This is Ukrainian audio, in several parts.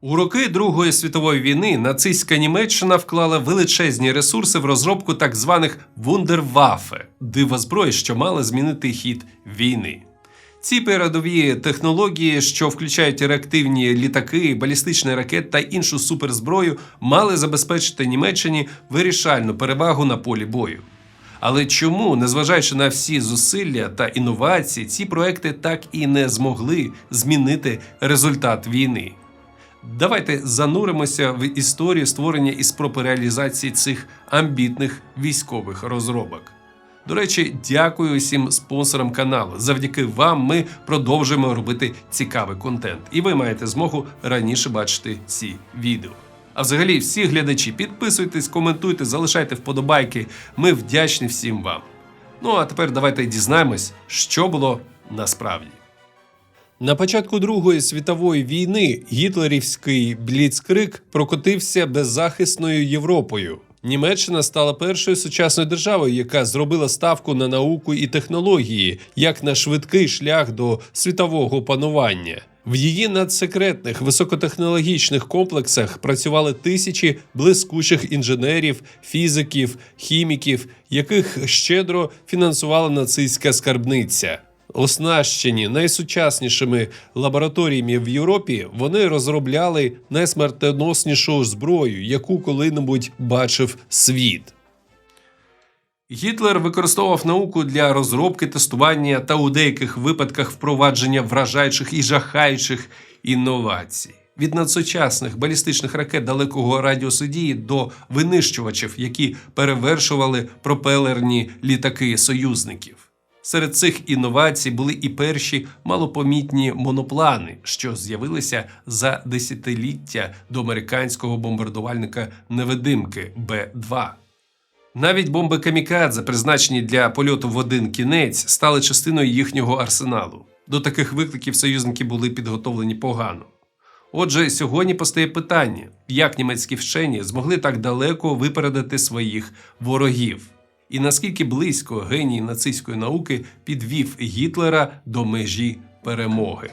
У роки Другої світової війни нацистська Німеччина вклала величезні ресурси в розробку так званих вундерваффе – дивозброї, що мали змінити хід війни. Ці передові технології, що включають реактивні літаки, балістичні ракети та іншу суперзброю, мали забезпечити Німеччині вирішальну перевагу на полі бою. Але чому, незважаючи на всі зусилля та інновації, ці проекти так і не змогли змінити результат війни? Давайте зануримося в історію створення і спроб реалізації цих амбітних військових розробок. До речі, дякую усім спонсорам каналу. Завдяки вам ми продовжуємо робити цікавий контент, і ви маєте змогу раніше бачити ці відео. А взагалі, всі глядачі, підписуйтесь, коментуйте, залишайте вподобайки. Ми вдячні всім вам. Ну а тепер давайте дізнаємось, що було насправді. На початку Другої світової війни гітлерівський бліцкрик прокотився беззахисною Європою. Німеччина стала першою сучасною державою, яка зробила ставку на науку і технології як на швидкий шлях до світового панування. В її надсекретних високотехнологічних комплексах працювали тисячі блискучих інженерів, фізиків, хіміків, яких щедро фінансувала нацистська скарбниця. Оснащені найсучаснішими лабораторіями в Європі, вони розробляли найсмертоноснішу зброю, яку коли-небудь бачив світ. Гітлер використовував науку для розробки, тестування та у деяких випадках впровадження вражаючих і жахаючих інновацій. Від надсучасних балістичних ракет далекого радіусу дії до винищувачів, які перевершували пропелерні літаки союзників. Серед цих інновацій були і перші малопомітні моноплани, що з'явилися за десятиліття до американського бомбардувальника невидимки Б-2. Навіть бомби камікадзе, призначені для польоту в один кінець, стали частиною їхнього арсеналу. До таких викликів союзники були підготовлені погано. Отже, сьогодні постає питання, як німецькі вчені змогли так далеко випередити своїх ворогів, і наскільки близько геній нацистської науки підвів Гітлера до межі перемоги.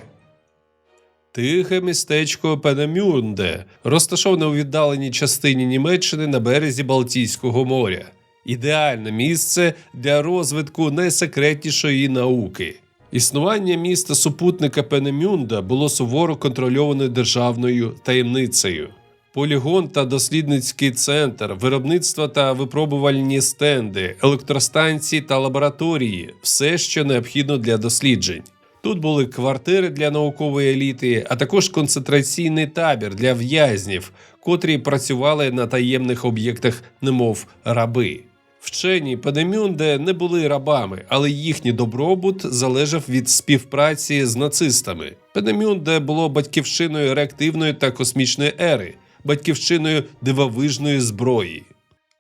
Тихе містечко Пенемюнде, розташоване у віддаленій частині Німеччини на березі Балтійського моря. Ідеальне місце для розвитку найсекретнішої науки. Існування міста супутника Пенемюнда було суворо контрольованою державною таємницею. Полігон та дослідницький центр, виробництво та випробувальні стенди, електростанції та лабораторії все, що необхідно для досліджень. Тут були квартири для наукової еліти, а також концентраційний табір для в'язнів, котрі працювали на таємних об'єктах, немов раби. Вчені Пенемюнде не були рабами, але їхній добробут залежав від співпраці з нацистами. Пенемюнде було батьківщиною реактивної та космічної ери, батьківщиною дивовижної зброї.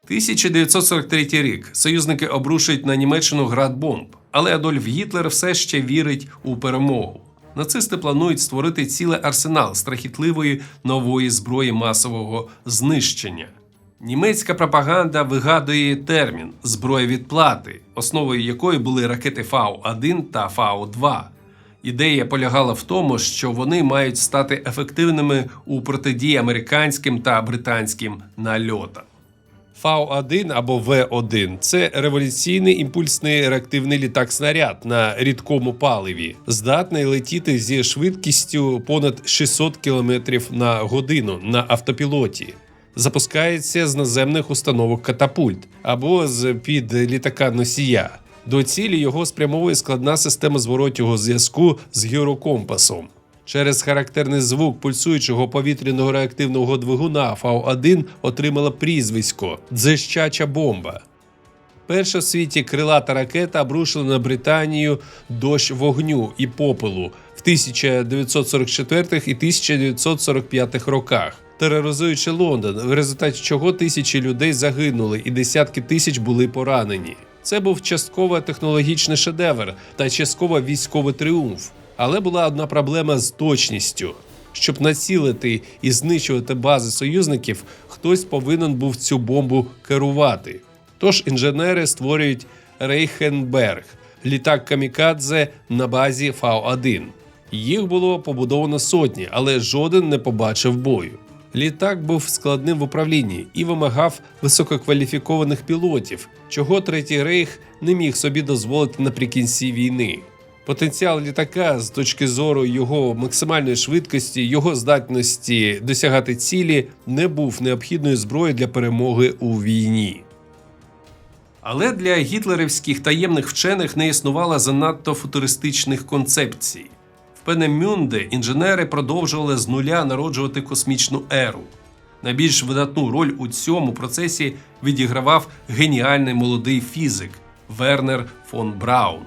1943 рік союзники обрушують на Німеччину град бомб, але Адольф Гітлер все ще вірить у перемогу. Нацисти планують створити цілий арсенал страхітливої нової зброї масового знищення. Німецька пропаганда вигадує термін зброя відплати, основою якої були ракети Фау-1 та Фау-2. Ідея полягала в тому, що вони мають стати ефективними у протидії американським та британським нальотам. Фау-1 або В-1 – це революційний імпульсний реактивний літак-снаряд на рідкому паливі, здатний летіти зі швидкістю понад 600 км на годину на автопілоті. Запускається з наземних установок катапульт або з під літака носія. До цілі його спрямовує складна система зворотнього зв'язку з гірокомпасом. Через характерний звук пульсуючого повітряного реактивного двигуна Фау-1 отримала прізвисько дзищача бомба. Перша в світі крилата ракета обрушила на Британію дощ вогню і попелу в 1944 і 1945 роках, тероризуючи Лондон, в результаті чого тисячі людей загинули і десятки тисяч були поранені. Це був частково технологічний шедевр та частково військовий тріумф. Але була одна проблема з точністю. Щоб націлити і знищувати бази союзників, хтось повинен був цю бомбу керувати. Тож інженери створюють Рейхенберг, літак Камікадзе на базі Фау-1. Їх було побудовано сотні, але жоден не побачив бою. Літак був складним в управлінні і вимагав висококваліфікованих пілотів, чого Третій Рейх не міг собі дозволити наприкінці війни. Потенціал літака з точки зору його максимальної швидкості, його здатності досягати цілі не був необхідною зброєю для перемоги у війні. Але для гітлерівських таємних вчених не існувало занадто футуристичних концепцій. Пенемюнде інженери продовжували з нуля народжувати космічну еру. Найбільш видатну роль у цьому процесі відігравав геніальний молодий фізик Вернер фон Браун.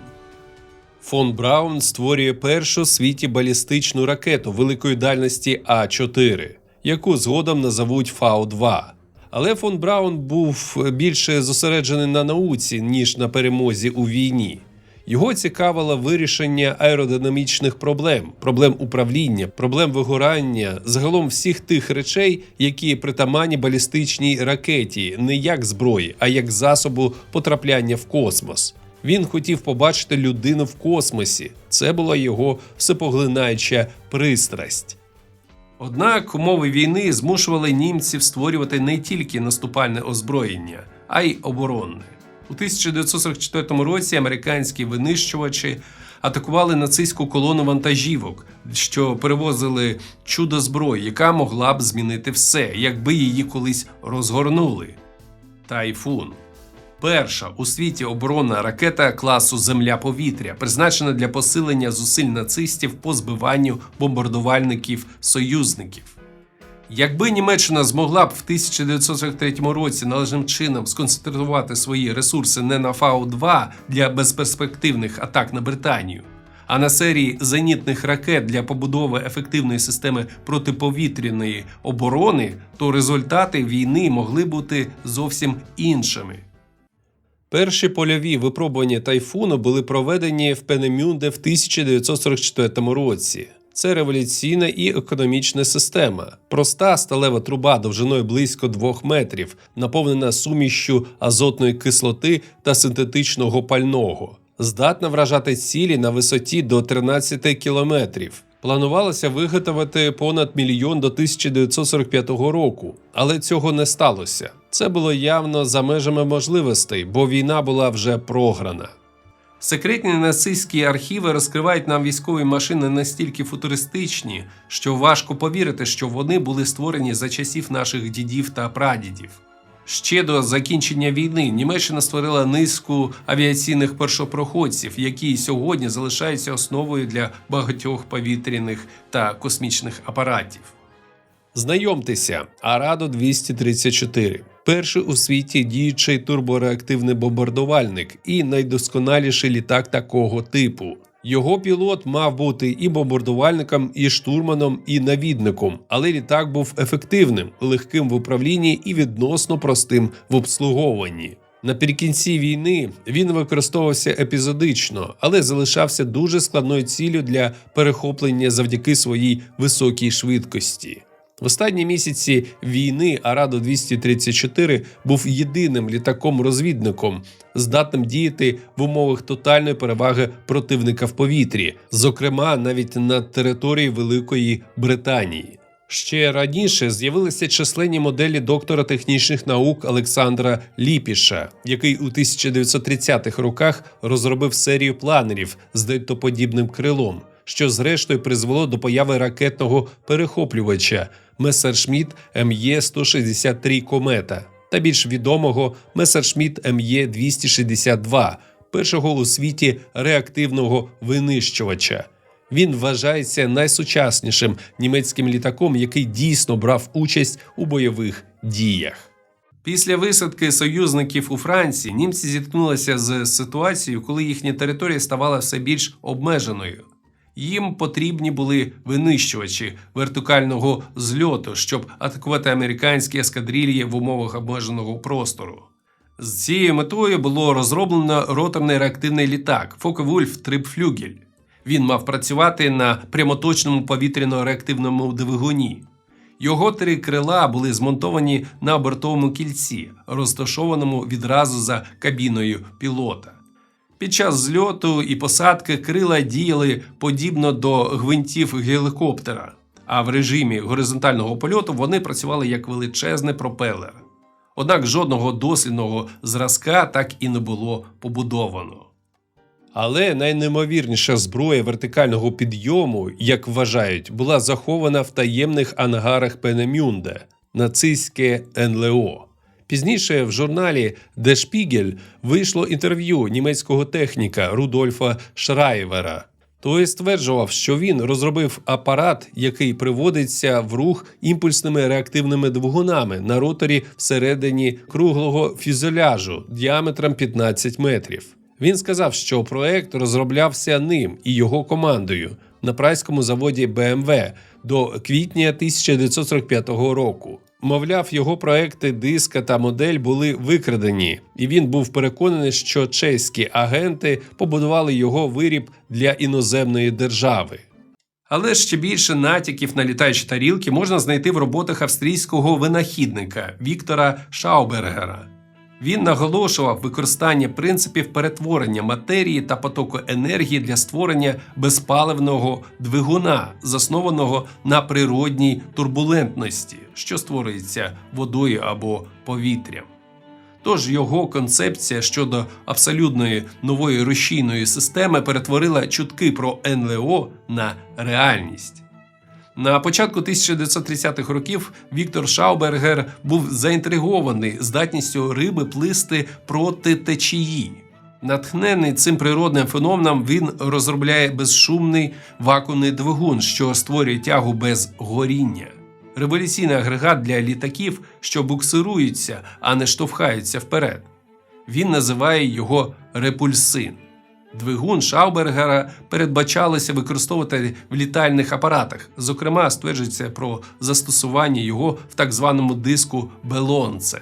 Фон Браун створює першу в світі балістичну ракету великої дальності А4, яку згодом назовуть Фау-2. Але фон Браун був більше зосереджений на науці, ніж на перемозі у війні. Його цікавило вирішення аеродинамічних проблем, проблем управління, проблем вигорання, загалом всіх тих речей, які притаманні балістичній ракеті, не як зброї, а як засобу потрапляння в космос. Він хотів побачити людину в космосі. Це була його всепоглинаюча пристрасть. Однак умови війни змушували німців створювати не тільки наступальне озброєння, а й оборонне. У 1944 році американські винищувачі атакували нацистську колону вантажівок, що перевозили чудо зброї, яка могла б змінити все, якби її колись розгорнули. Тайфун. Перша у світі оборонна ракета класу Земля-повітря, призначена для посилення зусиль нацистів по збиванню бомбардувальників союзників. Якби Німеччина змогла б в 1943 році належним чином сконцентрувати свої ресурси не на Фау-2 для безперспективних атак на Британію, а на серії зенітних ракет для побудови ефективної системи протиповітряної оборони, то результати війни могли бути зовсім іншими. Перші польові випробування тайфуну були проведені в Пенемюнде в 1944 році. Це революційна і економічна система. Проста сталева труба довжиною близько 2 метрів, наповнена сумішчю азотної кислоти та синтетичного пального. Здатна вражати цілі на висоті до 13 кілометрів. Планувалося виготовити понад мільйон до 1945 року, але цього не сталося. Це було явно за межами можливостей, бо війна була вже програна. Секретні нацистські архіви розкривають нам військові машини настільки футуристичні, що важко повірити, що вони були створені за часів наших дідів та прадідів. Ще до закінчення війни Німеччина створила низку авіаційних першопроходців, які сьогодні залишаються основою для багатьох повітряних та космічних апаратів. Знайомтеся, Арадо 234 перший у світі діючий турбореактивний бомбардувальник і найдосконаліший літак такого типу. Його пілот мав бути і бомбардувальником, і штурманом, і навідником, але літак був ефективним, легким в управлінні і відносно простим в обслуговуванні. Наприкінці війни він використовувався епізодично, але залишався дуже складною ціллю для перехоплення завдяки своїй високій швидкості. В останні місяці війни Арадо 234 був єдиним літаком-розвідником, здатним діяти в умовах тотальної переваги противника в повітрі, зокрема навіть на території Великої Британії. Ще раніше з'явилися численні моделі доктора технічних наук Олександра Ліпіша, який у 1930-х роках розробив серію планерів з дейтоподібним крилом, що зрештою призвело до появи ракетного перехоплювача Месершміт МЄ 163 Комета та більш відомого Месершміт МЄ 262, першого у світі реактивного винищувача. Він вважається найсучаснішим німецьким літаком, який дійсно брав участь у бойових діях. Після висадки союзників у Франції німці зіткнулися з ситуацією, коли їхня територія ставала все більш обмеженою. Їм потрібні були винищувачі вертикального зльоту, щоб атакувати американські ескадрильї в умовах обмеженого простору. З цією метою було розроблено роторний реактивний літак Фоке-Вульф Трипфлюгель. Він мав працювати на прямоточному повітряно-реактивному двигуні. Його три крила були змонтовані на бортовому кільці, розташованому відразу за кабіною пілота. Під час зльоту і посадки крила діяли подібно до гвинтів гелікоптера, а в режимі горизонтального польоту вони працювали як величезний пропелер. Однак жодного дослідного зразка так і не було побудовано. Але найнеймовірніша зброя вертикального підйому, як вважають, була захована в таємних ангарах Пенемюнде нацистське НЛО. Пізніше в журналі Der Spiegel вийшло інтерв'ю німецького техніка Рудольфа Шрайвера. Той стверджував, що він розробив апарат, який приводиться в рух імпульсними реактивними двигунами на роторі всередині круглого фюзеляжу діаметром 15 метрів. Він сказав, що проект розроблявся ним і його командою на прайському заводі BMW до квітня 1945 року. Мовляв, його проекти диска та модель були викрадені, і він був переконаний, що чеські агенти побудували його виріб для іноземної держави. Але ще більше натяків на літаючі тарілки можна знайти в роботах австрійського винахідника Віктора Шаубергера. Він наголошував використання принципів перетворення матерії та потоку енергії для створення безпаливного двигуна, заснованого на природній турбулентності, що створюється водою або повітрям. Тож його концепція щодо абсолютної нової рушійної системи перетворила чутки про НЛО на реальність. На початку 1930-х років Віктор Шаубергер був заінтригований здатністю риби плисти проти течії. Натхнений цим природним феноменом, він розробляє безшумний вакуумний двигун, що створює тягу без горіння. Революційний агрегат для літаків, що буксируються, а не штовхаються вперед. Він називає його репульсин. Двигун Шаубергера передбачалося використовувати в літальних апаратах. Зокрема, стверджується про застосування його в так званому диску Белонце.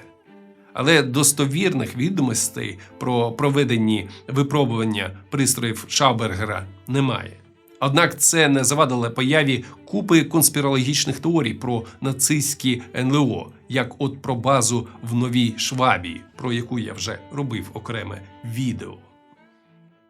Але достовірних відомостей про проведені випробування пристроїв Шаубергера немає. Однак це не завадило появі купи конспірологічних теорій про нацистські НЛО, як от про базу в Новій Швабії, про яку я вже робив окреме відео.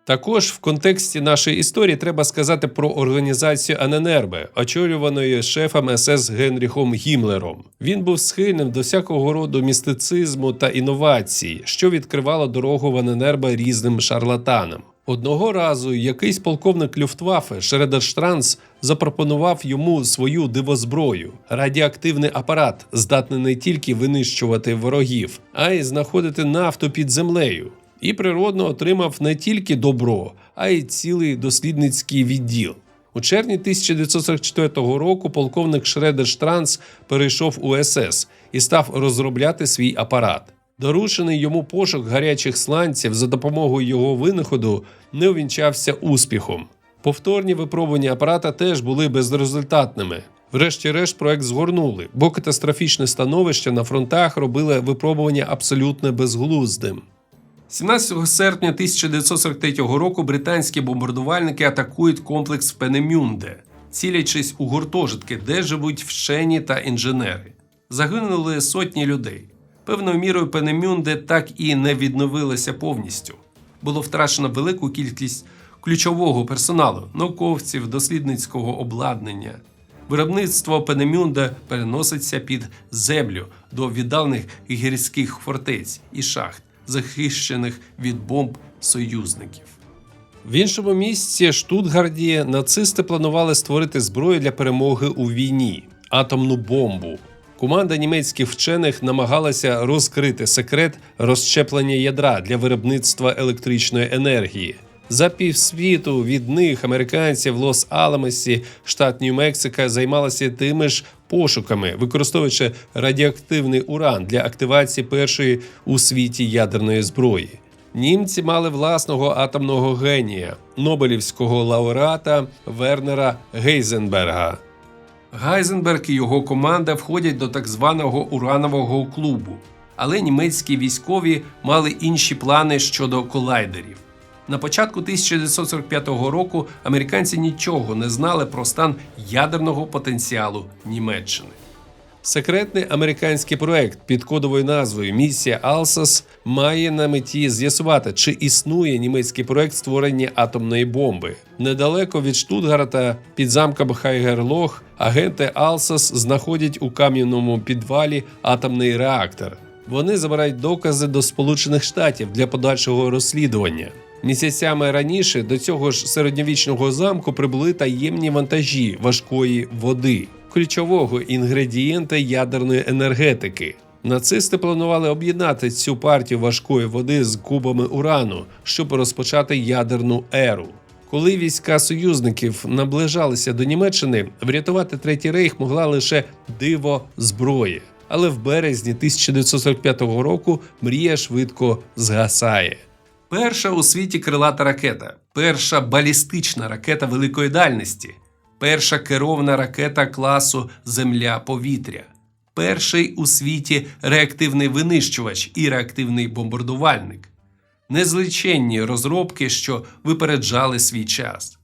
Також в контексті нашої історії треба сказати про організацію Аненербе, очолюваної шефом СС Генріхом Гімлером. Він був схильним до всякого роду містицизму та інновацій, що відкривало дорогу в Аненербе різним шарлатанам. Одного разу якийсь полковник Люфтваффе Шредерштранс запропонував йому свою дивозброю радіоактивний апарат, здатний не тільки винищувати ворогів, а й знаходити нафту під землею і природно отримав не тільки добро, а й цілий дослідницький відділ. У червні 1944 року полковник Шредер Штранс перейшов у СС і став розробляти свій апарат. Доручений йому пошук гарячих сланців за допомогою його винаходу не увінчався успіхом. Повторні випробування апарата теж були безрезультатними. Врешті-решт проект згорнули, бо катастрофічне становище на фронтах робили випробування абсолютно безглуздим. 17 серпня 1943 року британські бомбардувальники атакують комплекс Пенемюнде, цілячись у гуртожитки, де живуть вчені та інженери. Загинули сотні людей. Певною мірою Пенемюнде так і не відновилося повністю. Було втрачено велику кількість ключового персоналу, науковців, дослідницького обладнання. Виробництво Пенемюнда переноситься під землю до віддалених гірських фортець і шахт захищених від бомб союзників. В іншому місці Штутгарді нацисти планували створити зброю для перемоги у війні атомну бомбу. Команда німецьких вчених намагалася розкрити секрет розщеплення ядра для виробництва електричної енергії. За півсвіту від них американці в Лос-Аламосі, штат Нью-Мексико, займалися тими ж пошуками, використовуючи радіоактивний уран для активації першої у світі ядерної зброї. Німці мали власного атомного генія, Нобелівського лауреата Вернера Гейзенберга. Гайзенберг і його команда входять до так званого уранового клубу, але німецькі військові мали інші плани щодо колайдерів. На початку 1945 року американці нічого не знали про стан ядерного потенціалу Німеччини. Секретний американський проект під кодовою назвою Місія Алсас має на меті з'ясувати, чи існує німецький проект створення атомної бомби. Недалеко від Штутгарта під замком Хайгерлох агенти Алсас знаходять у кам'яному підвалі атомний реактор. Вони забирають докази до Сполучених Штатів для подальшого розслідування. Місяцями раніше до цього ж середньовічного замку прибули таємні вантажі важкої води, ключового інгредієнта ядерної енергетики. Нацисти планували об'єднати цю партію важкої води з кубами урану, щоб розпочати ядерну еру. Коли війська союзників наближалися до Німеччини, врятувати третій рейх могла лише диво зброї. Але в березні 1945 року мрія швидко згасає. Перша у світі крилата ракета, перша балістична ракета великої дальності, перша керована ракета класу Земля-повітря, перший у світі реактивний винищувач і реактивний бомбардувальник, незліченні розробки, що випереджали свій час.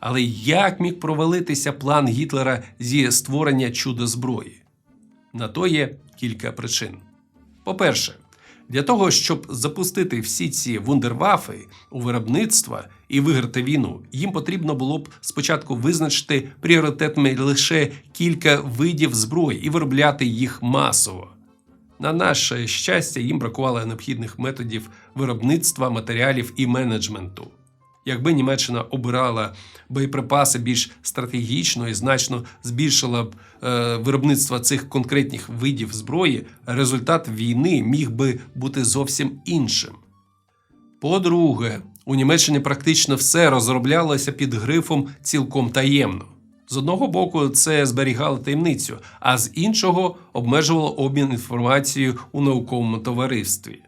Але як міг провалитися план Гітлера зі створення чудо зброї? На то є кілька причин. По-перше, для того, щоб запустити всі ці вундервафи у виробництво і виграти війну, їм потрібно було б спочатку визначити пріоритетами лише кілька видів зброї і виробляти їх масово. На наше щастя, їм бракувало необхідних методів виробництва матеріалів і менеджменту. Якби Німеччина обирала боєприпаси більш стратегічно і значно збільшила б е, виробництво цих конкретних видів зброї, результат війни міг би бути зовсім іншим. По-друге, у Німеччині практично все розроблялося під грифом цілком таємно. З одного боку, це зберігало таємницю, а з іншого обмежувало обмін інформацією у науковому товаристві.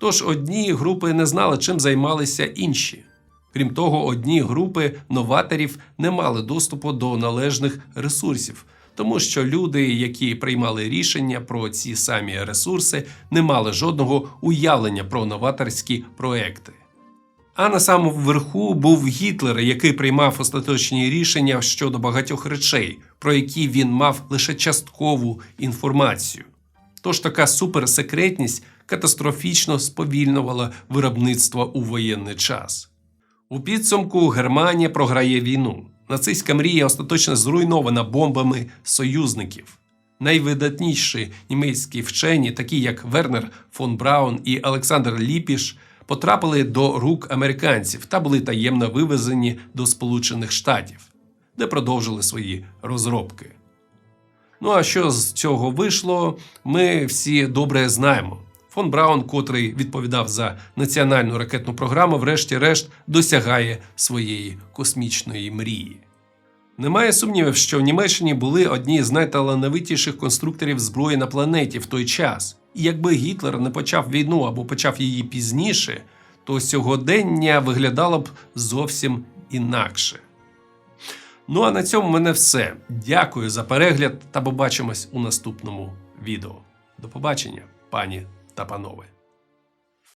Тож одні групи не знали, чим займалися інші. Крім того, одні групи новаторів не мали доступу до належних ресурсів, тому що люди, які приймали рішення про ці самі ресурси, не мали жодного уявлення про новаторські проекти. А на самому верху був Гітлер, який приймав остаточні рішення щодо багатьох речей, про які він мав лише часткову інформацію. Тож така суперсекретність катастрофічно сповільнювала виробництво у воєнний час. У підсумку Германія програє війну. Нацистська мрія остаточно зруйнована бомбами союзників. Найвидатніші німецькі вчені, такі як Вернер фон Браун і Олександр Ліпіш, потрапили до рук американців та були таємно вивезені до Сполучених Штатів, де продовжили свої розробки. Ну а що з цього вийшло, ми всі добре знаємо. Фон Браун, котрий відповідав за національну ракетну програму, врешті-решт досягає своєї космічної мрії. Немає сумнівів, що в Німеччині були одні з найталановитіших конструкторів зброї на планеті в той час. І якби Гітлер не почав війну або почав її пізніше, то сьогодення виглядало б зовсім інакше. Ну а на цьому в мене все. Дякую за перегляд та побачимось у наступному відео. До побачення, пані та панове.